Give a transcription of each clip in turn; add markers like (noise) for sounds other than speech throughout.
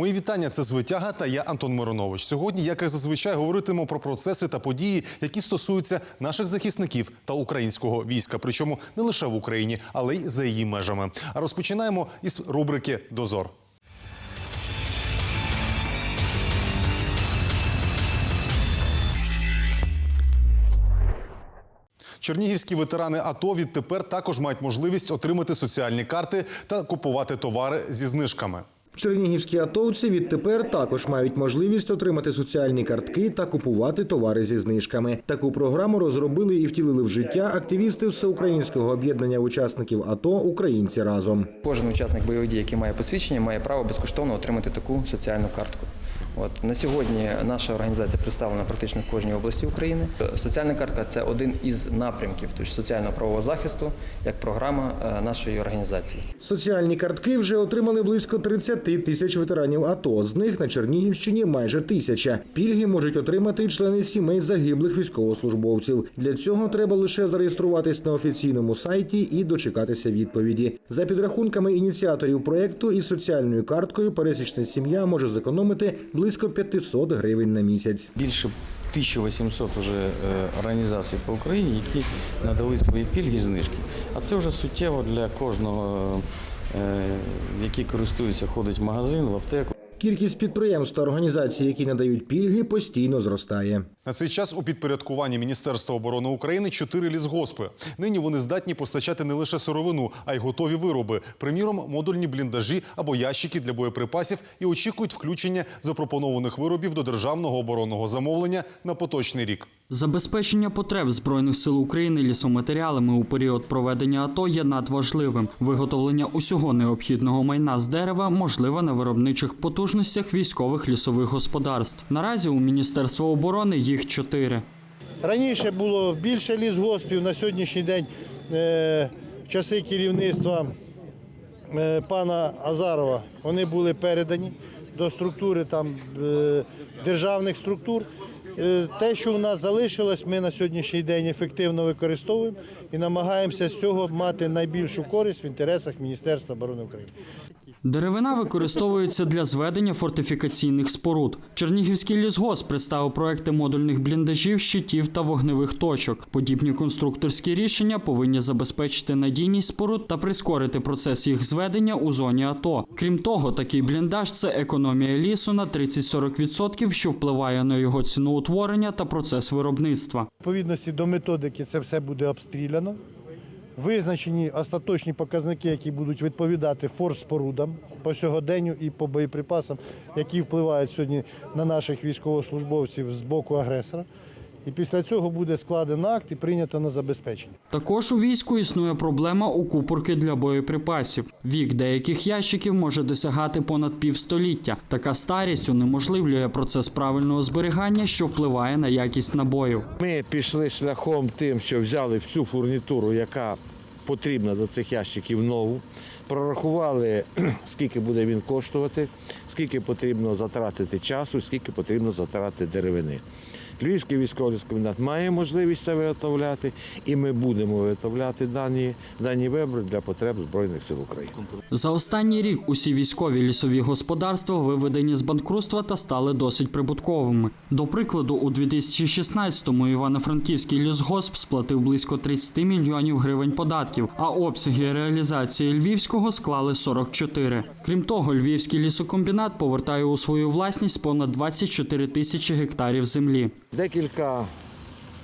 Мої вітання. Це звитяга та я Антон Миронович. Сьогодні, як і зазвичай, говоритимемо про процеси та події, які стосуються наших захисників та українського війська. Причому не лише в Україні, але й за її межами. А розпочинаємо із рубрики Дозор. Чернігівські ветерани АТО відтепер також мають можливість отримати соціальні карти та купувати товари зі знижками. Чернігівські атовці відтепер також мають можливість отримати соціальні картки та купувати товари зі знижками. Таку програму розробили і втілили в життя активісти всеукраїнського об'єднання учасників АТО Українці разом. Кожен учасник бойових дій, який має посвідчення, має право безкоштовно отримати таку соціальну картку. От на сьогодні наша організація представлена практично в кожній області України. Соціальна картка це один із напрямків тобто соціально-правового захисту як програма е, нашої організації. Соціальні картки вже отримали близько 30 тисяч ветеранів АТО. З них на Чернігівщині майже тисяча. Пільги можуть отримати члени сімей загиблих військовослужбовців. Для цього треба лише зареєструватись на офіційному сайті і дочекатися відповіді. За підрахунками ініціаторів проекту із соціальною карткою пересічна сім'я може зекономити близько 500 гривень на місяць. більше 1800 уже е, організацій по Україні, які надали свої пільги і знижки. А це вже суттєво для кожного, е, який користується, ходить в магазин, в аптеку. Кількість підприємств та організацій, які надають пільги, постійно зростає. На цей час у підпорядкуванні Міністерства оборони України чотири лісгоспи. Нині вони здатні постачати не лише сировину, а й готові вироби. Приміром, модульні бліндажі або ящики для боєприпасів і очікують включення запропонованих виробів до державного оборонного замовлення на поточний рік. Забезпечення потреб Збройних сил України лісоматеріалами у період проведення АТО є надважливим. Виготовлення усього необхідного майна з дерева можливе на виробничих потужностях військових лісових господарств. Наразі у Міністерства оборони їх чотири. Раніше було більше лісгоспів. На сьогоднішній день е, в часи керівництва е, пана Азарова вони були передані до структури там, е, державних структур. Те, що у нас залишилось, ми на сьогоднішній день ефективно використовуємо і намагаємося з цього мати найбільшу користь в інтересах Міністерства оборони України. Деревина використовується для зведення фортифікаційних споруд. Чернігівський лісгосп представив проекти модульних бліндажів, щитів та вогневих точок. Подібні конструкторські рішення повинні забезпечити надійність споруд та прискорити процес їх зведення у зоні АТО. Крім того, такий бліндаж це економія лісу на 30-40%, що впливає на його ціноутворення та процес виробництва. відповідності до методики це все буде обстріляно. Визначені остаточні показники, які будуть відповідати форспорудам по сьогоденню і по боєприпасам, які впливають сьогодні на наших військовослужбовців з боку агресора. І після цього буде складено акт і прийнято на забезпечення. Також у війську існує проблема укупорки для боєприпасів. Вік деяких ящиків може досягати понад півстоліття. Така старість унеможливлює процес правильного зберігання, що впливає на якість набоїв. Ми пішли шляхом тим, що взяли всю фурнітуру, яка потрібна до цих ящиків нову, прорахували, (clears throat) скільки буде він коштувати, скільки потрібно затратити часу, скільки потрібно затратити деревини. Львівський військовий комбінат має можливість це виготовляти, і ми будемо виготовляти дані, дані вибори для потреб Збройних сил України. За останній рік усі військові лісові господарства виведені з банкрутства та стали досить прибутковими. До прикладу, у 2016-му Івано-Франківський лісгосп сплатив близько 30 мільйонів гривень податків, а обсяги реалізації львівського склали 44. Крім того, львівський лісокомбінат повертає у свою власність понад 24 тисячі гектарів землі. Декілька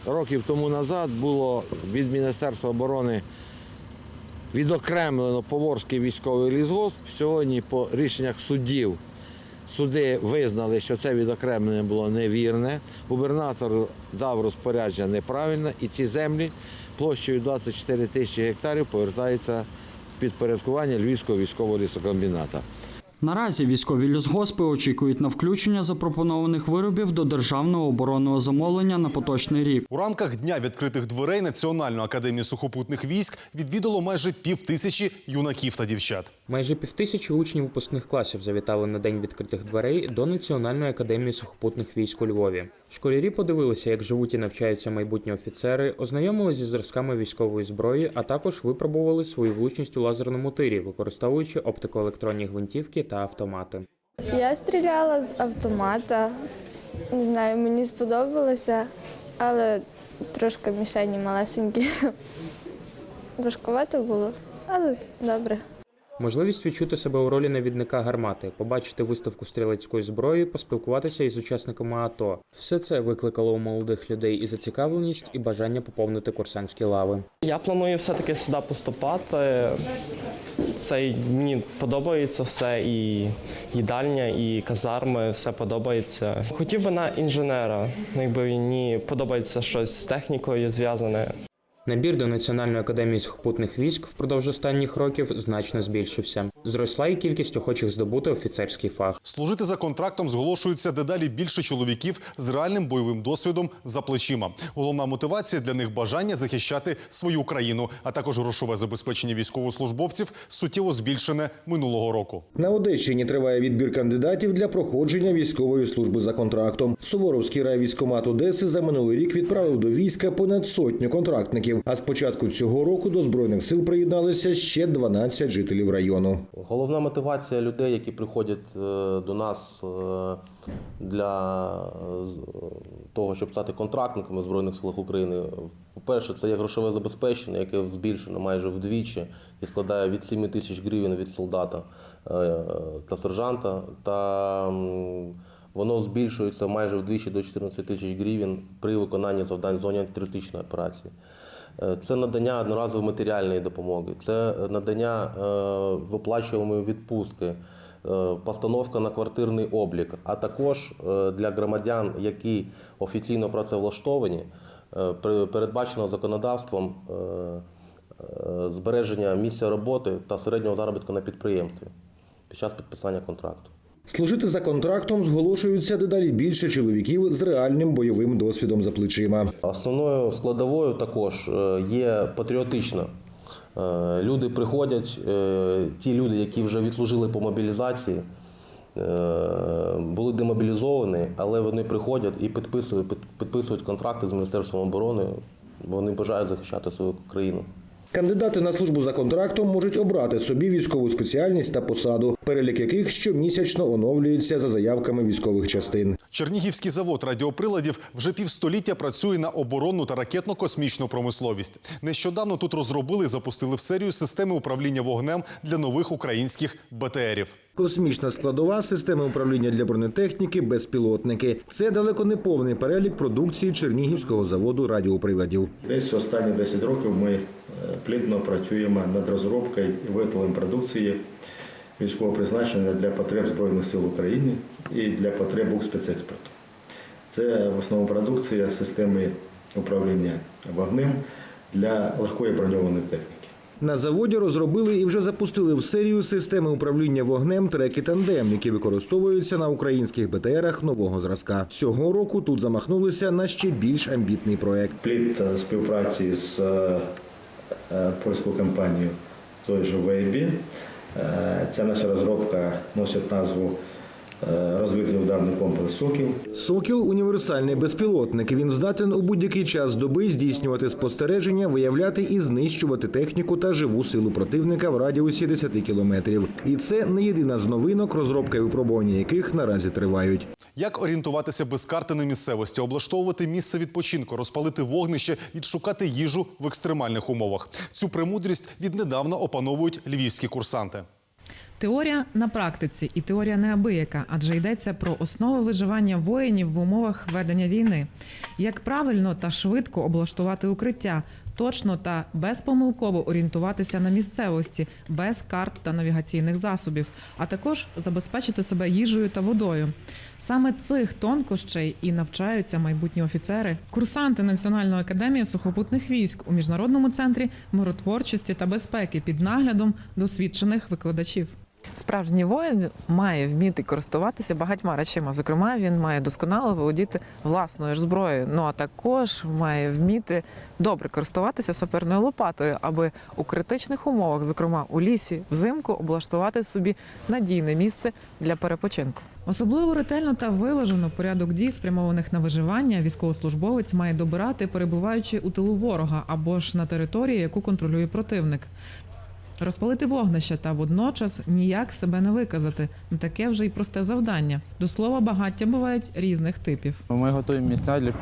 років тому назад було від Міністерства оборони відокремлено Поворський військовий лісгосп. Сьогодні по рішеннях суддів суди визнали, що це відокремлення було невірне. Губернатор дав розпорядження неправильне, і ці землі площею 24 тисячі гектарів повертаються в підпорядкування Львівського військового лісокомбіната. Наразі військові лісгоспи очікують на включення запропонованих виробів до державного оборонного замовлення на поточний рік. У рамках дня відкритих дверей Національної академії сухопутних військ відвідало майже пів тисячі юнаків та дівчат. Майже півтисячі учнів випускних класів завітали на день відкритих дверей до Національної академії сухопутних військ у Львові. Школярі подивилися, як живуть і навчаються майбутні офіцери, ознайомилися зі зразками військової зброї, а також випробували свою влучність у лазерному тирі, використовуючи оптикоелектронні гвинтівки та автомати. Я стріляла з автомата. Не знаю, мені сподобалося, але трошки мішені малесенькі. Важкувато було, але добре. Можливість відчути себе у ролі навідника гармати, побачити виставку стрілецької зброї, поспілкуватися із учасниками АТО. Все це викликало у молодих людей і зацікавленість, і бажання поповнити курсантські лави. Я планую все-таки сюди поступати. Це мені подобається все, і їдальня, і казарми, все подобається. Хотів би на інженера, якби мені подобається щось з технікою зв'язане. Набір до Національної академії сухопутних військ впродовж останніх років значно збільшився. Зросла і кількість охочих здобути офіцерський фах. Служити за контрактом зголошуються дедалі більше чоловіків з реальним бойовим досвідом за плечима. Головна мотивація для них бажання захищати свою країну, а також грошове забезпечення військовослужбовців суттєво збільшене минулого року. На Одещині триває відбір кандидатів для проходження військової служби за контрактом. Суворовський райвійськкомат Одеси за минулий рік відправив до війська понад сотню контрактників. А з початку цього року до збройних сил приєдналися ще 12 жителів району. Головна мотивація людей, які приходять е, до нас е, для е, того, щоб стати контрактниками Збройних силах України, по-перше, це є грошове забезпечення, яке збільшено майже вдвічі і складає від 7 тисяч гривень від солдата та сержанта. Та воно збільшується майже вдвічі до 14 тисяч гривень при виконанні завдань зоні антитерористичної операції. Е, Це надання одноразової матеріальної допомоги, це надання е, виплачуваної відпустки, е, постановка на квартирний облік, а також для громадян, які офіційно працевлаштовані, передбачено законодавством збереження місця роботи та середнього заробітку на підприємстві під час підписання контракту. Служити за контрактом зголошуються дедалі більше чоловіків з реальним бойовим досвідом за плечима. Основною складовою також е, є патріотична. Е, Люди приходять, е, ті люди, які вже відслужили по мобілізації, були демобілізовані, але вони приходять і підписують, підписують контракти з Міністерством оборони. бо Вони бажають захищати свою країну. Кандидати на службу за контрактом можуть обрати собі військову спеціальність та посаду, перелік яких щомісячно оновлюється за заявками військових частин. Чернігівський завод радіоприладів вже півстоліття працює на оборонну та ракетно-космічну промисловість. Нещодавно тут розробили і запустили в серію системи управління вогнем для нових українських БТРів. Космічна складова системи управління для бронетехніки, безпілотники. Це далеко не повний перелік продукції Чернігівського заводу радіоприладів. Десь останні 10 років ми е, плідно працюємо над розробкою і виготовленням продукції військового призначення для потреб Збройних сил України і для потреб Укрспецекспорту. Це в основному продукція системи управління вогнем для легкої броньованої техніки. На заводі розробили і вже запустили в серію системи управління вогнем треки тандем, які використовуються на українських БТРах нового зразка. Цього року тут замахнулися на ще більш амбітний проект. Плід е, співпраці з е, е, польською компанією той же Вейбі. Е, Ця наша розробка носить назву розвитий ударний комплекс «Сокіл». Сокіл універсальний безпілотник. Він здатен у будь-який час доби здійснювати спостереження, виявляти і знищувати техніку та живу силу противника в радіусі 10 кілометрів. І це не єдина з новинок, розробка і випробування яких наразі тривають. Як орієнтуватися без карти на місцевості, облаштовувати місце відпочинку, розпалити вогнище, відшукати їжу в екстремальних умовах. Цю премудрість віднедавна опановують львівські курсанти. Теорія на практиці і теорія неабияка, адже йдеться про основи виживання воїнів в умовах ведення війни. Як правильно та швидко облаштувати укриття, точно та безпомилково орієнтуватися на місцевості, без карт та навігаційних засобів, а також забезпечити себе їжею та водою. Саме цих тонкощей і навчаються майбутні офіцери, курсанти Національної академії сухопутних військ у міжнародному центрі миротворчості та безпеки під наглядом досвідчених викладачів. Справжній воїн має вміти користуватися багатьма речима. Зокрема, він має досконало володіти власною ж зброєю. Ну а також має вміти добре користуватися саперною лопатою, аби у критичних умовах, зокрема у лісі, взимку, облаштувати собі надійне місце для перепочинку. Особливо ретельно та виважено порядок дій, спрямованих на виживання, військовослужбовець має добирати, перебуваючи у тилу ворога або ж на території, яку контролює противник. Розпалити вогнище та водночас ніяк себе не виказати. Не таке вже й просте завдання. До слова, багаття бувають різних типів. Ми готуємо місця для е,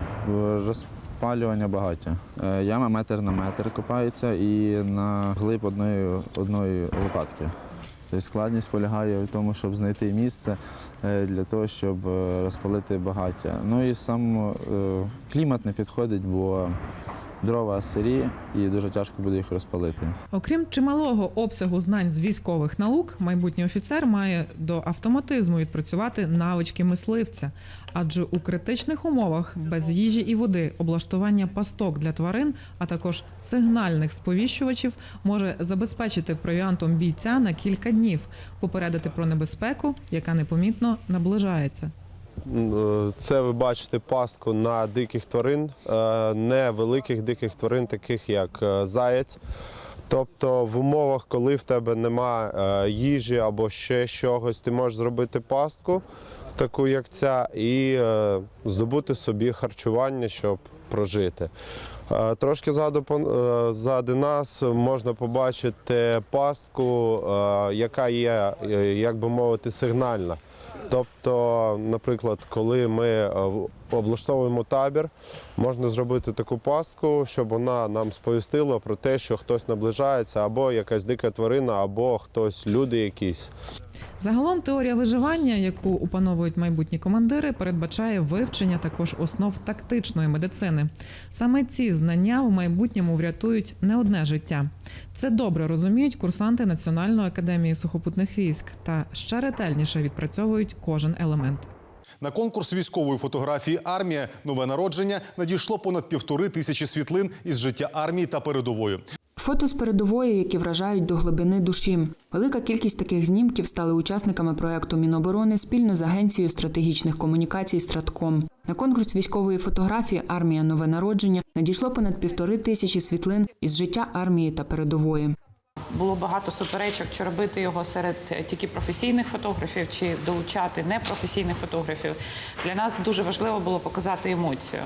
розпалювання багаття. Е, Яма метр на метр копається і на глиб одної, одної лопатки. Тобто складність полягає в тому, щоб знайти місце е, для того, щоб розпалити багаття. Ну і сам клімат не підходить, бо дрова сирі і дуже тяжко буде їх розпалити. Окрім чималого обсягу знань з військових наук, майбутній офіцер має до автоматизму відпрацювати навички мисливця, адже у критичних умовах без їжі і води облаштування пасток для тварин, а також сигнальних сповіщувачів може забезпечити провіантом бійця на кілька днів, попередити про небезпеку, яка непомітно наближається. Е, Це ви бачите пастку на диких тварин, е, невеликих диких тварин, таких як е, заєць. Тобто в умовах, коли в тебе нема їжі або ще чогось, ти можеш зробити пастку, таку як ця, і здобути собі харчування, щоб прожити. Трошки ззаду, ззади нас можна побачити пастку, яка є, як би мовити, сигнальна. Тобто, наприклад, коли ми е, облаштовуємо табір, можна зробити таку пастку, щоб вона нам сповістила про те, що хтось наближається, або якась дика тварина, або хтось, люди якісь. Загалом теорія виживання, яку опановують майбутні командири, передбачає вивчення також основ тактичної медицини. Саме ці знання у майбутньому врятують не одне життя. Це добре розуміють курсанти Національної академії сухопутних військ та ще ретельніше відпрацьовують кожен елемент. На конкурс військової фотографії Армія нове народження надійшло понад півтори тисячі світлин із життя армії та передової. Фото з передової, які вражають до глибини душі. Велика кількість таких знімків стали учасниками проекту Міноборони спільно з агенцією стратегічних комунікацій Стратком. На конкурс військової фотографії Армія нове народження надійшло понад півтори тисячі світлин із життя армії та передової. Було багато суперечок, чи робити його серед тільки професійних фотографів, чи долучати непрофесійних фотографів. Для нас дуже важливо було показати емоцію.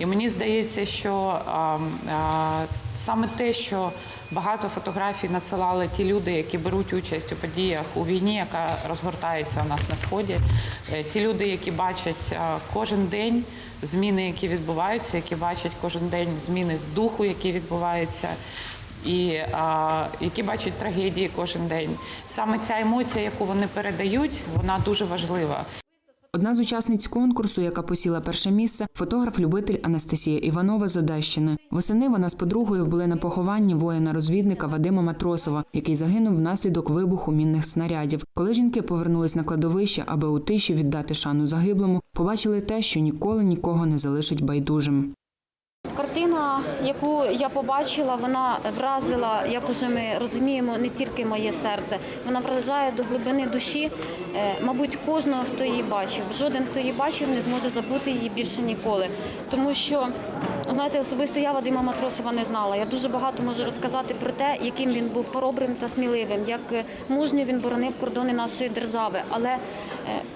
І мені здається, що а, а, саме те, що багато фотографій надсилали ті люди, які беруть участь у подіях у війні, яка розгортається у нас на сході, е, ті люди, які бачать кожен день зміни, які відбуваються, які бачать кожен день зміни духу, які відбуваються і а, які бачать трагедії кожен день. Саме ця емоція, яку вони передають, вона дуже важлива. Одна з учасниць конкурсу, яка посіла перше місце, фотограф-любитель Анастасія Іванова з Одещини. Восени вона з подругою були на похованні воїна-розвідника Вадима Матросова, який загинув внаслідок вибуху мінних снарядів. Коли жінки повернулись на кладовище, аби у тиші віддати шану загиблому, побачили те, що ніколи нікого не залишить байдужим. Яку я побачила, вона вразила, як уже ми розуміємо, не тільки моє серце. Вона вражає до глибини душі, е, мабуть, кожного, хто її бачив. Жоден, хто її бачив, не зможе забути її більше ніколи. Тому що, знаєте, особисто я Вадима Матросова не знала. Я дуже багато можу розказати про те, яким він був хоробрим та сміливим, як е, мужньо він боронив кордони нашої держави. Але е,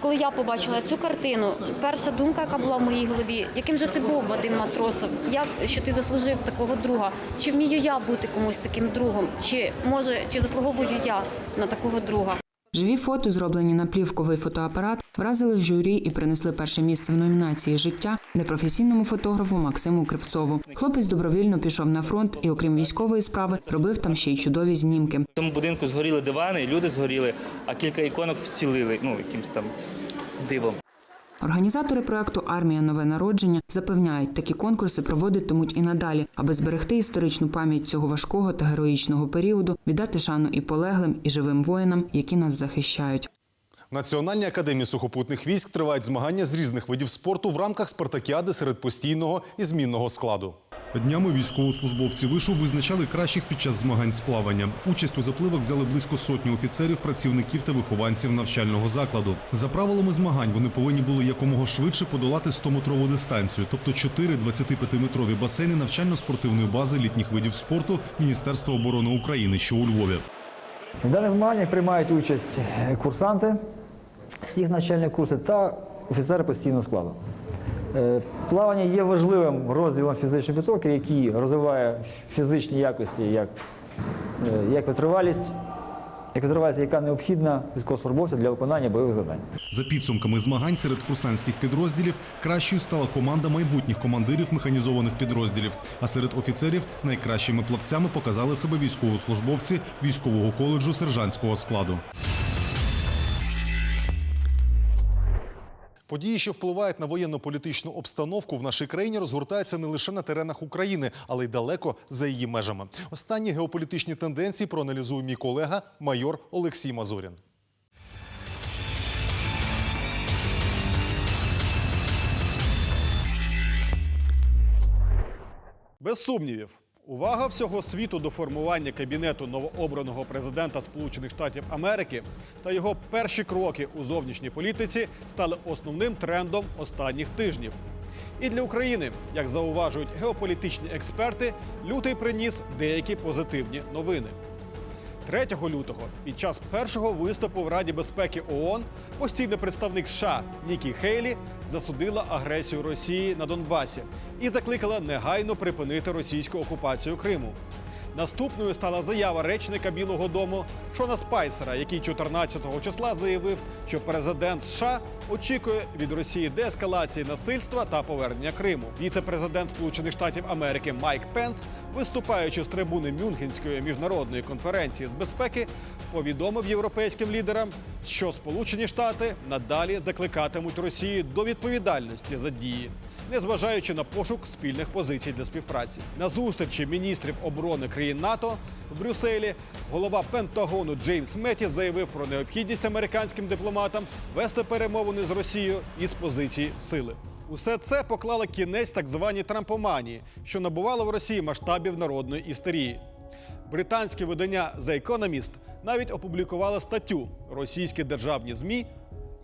коли я побачила цю картину, перша думка, яка була в моїй голові, яким же ти був Вадим Матросов? Як що ти заслужив такого друга? Чи вмію я бути комусь таким другом? Чи може чи заслуговую я на такого друга? Живі фото, зроблені на плівковий фотоапарат, вразили журі і принесли перше місце в номінації Життя непрофесійному фотографу Максиму Кривцову. Хлопець добровільно пішов на фронт і, окрім військової справи, робив там ще й чудові знімки. В цьому будинку згоріли дивани, люди згоріли, а кілька іконок вцілили, ну, якимось там дивом. Організатори проекту Армія нове народження запевняють, такі конкурси проводитимуть і надалі, аби зберегти історичну пам'ять цього важкого та героїчного періоду, віддати шану і полеглим, і живим воїнам, які нас захищають. В Національній академії сухопутних військ тривають змагання з різних видів спорту в рамках спартакіади серед постійного і змінного складу. Днями військовослужбовці вишу визначали кращих під час змагань з плавання. Участь у запливах взяли близько сотні офіцерів, працівників та вихованців навчального закладу. За правилами змагань вони повинні були якомога швидше подолати 100-метрову дистанцію, тобто 4 25-метрові басейни навчально-спортивної бази літніх видів спорту Міністерства оборони України, що у Львові. В даних змаганнях приймають участь курсанти всіх навчальних курсів та офіцери постійного складу. Е, Плавання є важливим розділом фізичної підготовки, який розвиває фізичні якості як е, як витривалість, як витривалість, яка необхідна військовослужбовця для виконання бойових завдань. За підсумками змагань серед курсантських підрозділів кращою стала команда майбутніх командирів механізованих підрозділів. А серед офіцерів найкращими плавцями показали себе військовослужбовці військового коледжу сержантського складу. Події, що впливають на воєнно-політичну обстановку в нашій країні, розгортаються не лише на теренах України, але й далеко за її межами. Останні геополітичні тенденції проаналізує мій колега майор Олексій Мазурін. Без сумнівів, увага всього світу до формування кабінету новообраного президента Сполучених Штатів Америки та його перші кроки у зовнішній політиці стали основним трендом останніх тижнів. І для України, як зауважують геополітичні експерти, лютий приніс деякі позитивні новини. 3 лютого під час першого виступу в Раді безпеки ООН постійний представник США Нікі Хейлі засудила агресію Росії на Донбасі і закликала негайно припинити російську окупацію Криму. Наступною стала заява речника Білого Дому Шона Спайсера, який 14 числа заявив, що президент США очікує від Росії деескалації насильства та повернення Криму. Віце-президент Сполучених Штатів Америки Майк Пенс, виступаючи з трибуни Мюнхенської міжнародної конференції з безпеки, повідомив європейським лідерам, що Сполучені Штати надалі закликатимуть Росію до відповідальності за дії незважаючи на пошук спільних позицій для співпраці. На зустрічі міністрів оборони країн НАТО в Брюсселі голова Пентагону Джеймс Метіс заявив про необхідність американським дипломатам вести перемовини з Росією із позиції сили. Усе це поклало кінець так званій трампоманії, що набувало в Росії масштабів народної істерії. Британське видання The Economist навіть опублікувало статтю Російські державні ЗМІ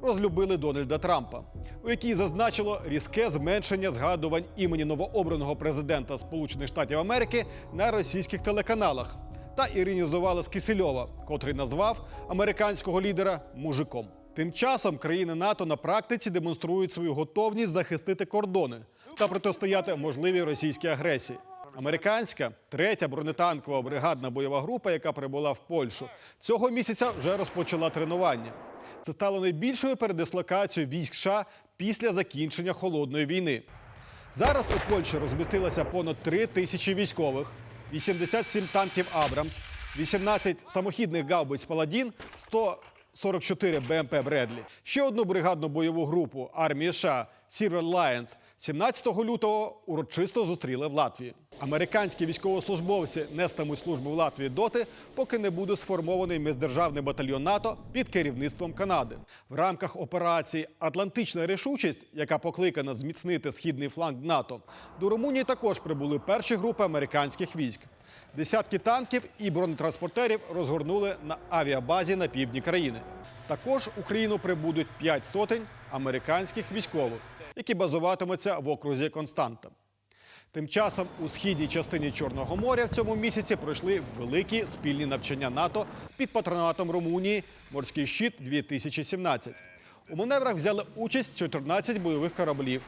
розлюбили Дональда Трампа, у якій зазначило різке зменшення згадувань імені новообраного президента Сполучених Штатів Америки на російських телеканалах та іронізували з Кисельова, котрий назвав американського лідера мужиком. Тим часом країни НАТО на практиці демонструють свою готовність захистити кордони та протистояти можливій російській агресії. Американська третя бронетанкова бригадна бойова група, яка прибула в Польщу, цього місяця вже розпочала тренування. Це стало найбільшою передислокацією військ США після закінчення холодної війни. Зараз у Польщі розмістилося понад 3 тисячі військових, 87 танків Абрамс, 18 самохідних гаубиць Паладін, 144 БМП Бредлі. Ще одну бригадну бойову групу армії США Silver Lions 17 лютого урочисто зустріли в Латвії. Американські військовослужбовці нестимуть службу в Латвії доти, поки не буде сформований міждержавний батальйон НАТО під керівництвом Канади. В рамках операції Атлантична рішучість, яка покликана зміцнити східний фланг НАТО, до Румунії також прибули перші групи американських військ. Десятки танків і бронетранспортерів розгорнули на авіабазі на півдні країни. Також Україну прибудуть п'ять сотень американських військових, які базуватимуться в окрузі Константа. Тим часом у східній частині Чорного моря в цьому місяці пройшли великі спільні навчання НАТО під патронатом Румунії Морський щит 2017 У маневрах взяли участь 14 бойових кораблів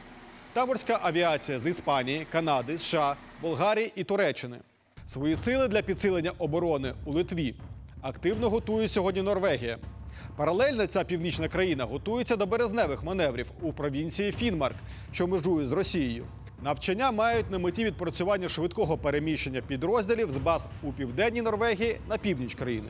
та морська авіація з Іспанії, Канади, США, Болгарії і Туреччини. Свої сили для підсилення оборони у Литві активно готує сьогодні Норвегія. Паралельно ця північна країна готується до березневих маневрів у провінції Фінмарк, що межує з Росією. Навчання мають на меті відпрацювання швидкого переміщення підрозділів з баз у південній Норвегії на північ країни.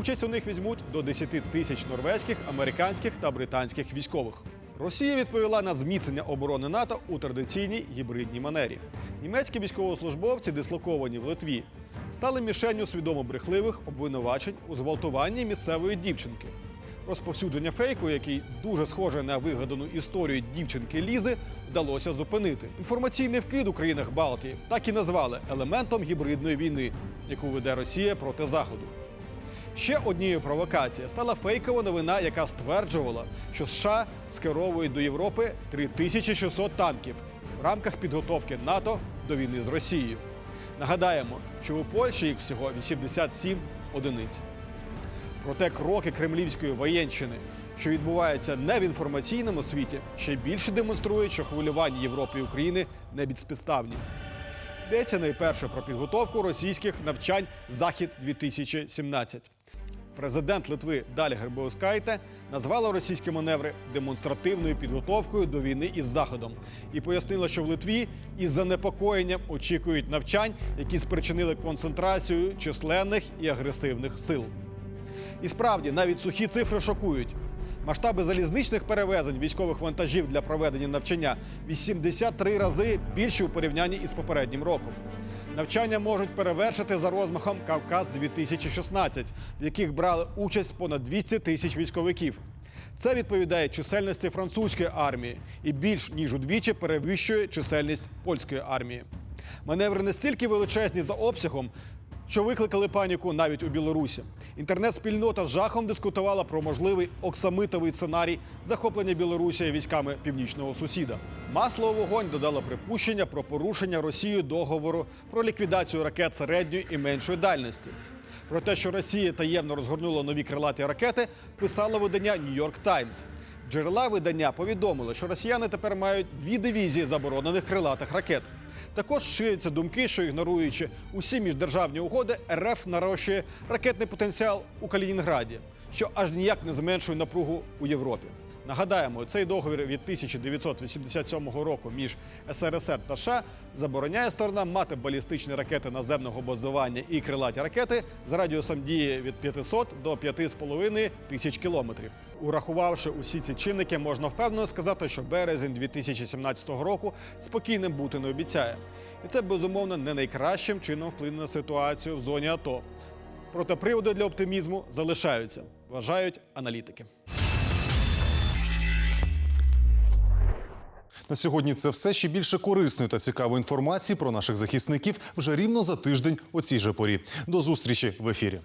Участь у них візьмуть до 10 тисяч норвезьких, американських та британських військових. Росія відповіла на зміцнення оборони НАТО у традиційній гібридній манері. Німецькі військовослужбовці, дислоковані в Литві, стали мішенню свідомо брехливих обвинувачень у зґвалтуванні місцевої дівчинки. Розповсюдження фейку, який дуже схоже на вигадану історію дівчинки Лізи, вдалося зупинити. Інформаційний вкид у країнах Балтії так і назвали елементом гібридної війни, яку веде Росія проти Заходу. Ще однією провокацією стала фейкова новина, яка стверджувала, що США скеровують до Європи 3600 танків в рамках підготовки НАТО до війни з Росією. Нагадаємо, що у Польщі їх всього 87 одиниць. Проте кроки кремлівської воєнщини, що відбуваються не в інформаційному світі, ще більше демонструють, що хвилювання Європи і України не безпідставні. Йдеться найперше про підготовку російських навчань Захід 2017 Президент Литви Далі Гербоускайте назвала російські маневри демонстративною підготовкою до війни із Заходом і пояснила, що в Литві із занепокоєнням очікують навчань, які спричинили концентрацію численних і агресивних сил. І справді навіть сухі цифри шокують. Масштаби залізничних перевезень військових вантажів для проведення навчання 83 рази більші у порівнянні із попереднім роком. Навчання можуть перевершити за розмахом Кавказ 2016 в яких брали участь понад 200 тисяч військовиків. Це відповідає чисельності французької армії і більш ніж удвічі перевищує чисельність польської армії. Маневри настільки величезні за обсягом, що викликали паніку навіть у Білорусі. Інтернет-спільнота жахом дискутувала про можливий оксамитовий сценарій захоплення Білорусі військами північного сусіда. Масло у вогонь додало припущення про порушення Росією договору про ліквідацію ракет середньої і меншої дальності. Про те, що Росія таємно розгорнула нові крилаті ракети, писало видання York Times. Джерела видання повідомили, що росіяни тепер мають дві дивізії заборонених крилатих ракет. Також ширяться думки, що ігноруючи усі міждержавні угоди, РФ нарощує ракетний потенціал у Калінінграді, що аж ніяк не зменшує напругу у Європі. Нагадаємо, цей договір від 1987 року між СРСР та США забороняє сторонам мати балістичні ракети наземного базування і крилаті ракети з радіусом дії від 500 до 5,5 тисяч кілометрів. Урахувавши усі ці чинники, можна впевнено сказати, що березень 2017 року спокійним бути не обіцяє. І це безумовно не найкращим чином вплине на ситуацію в зоні АТО. Проте приводи для оптимізму залишаються, вважають аналітики. На сьогодні це все ще більше корисної та цікавої інформації про наших захисників вже рівно за тиждень о цій же порі. До зустрічі в ефірі.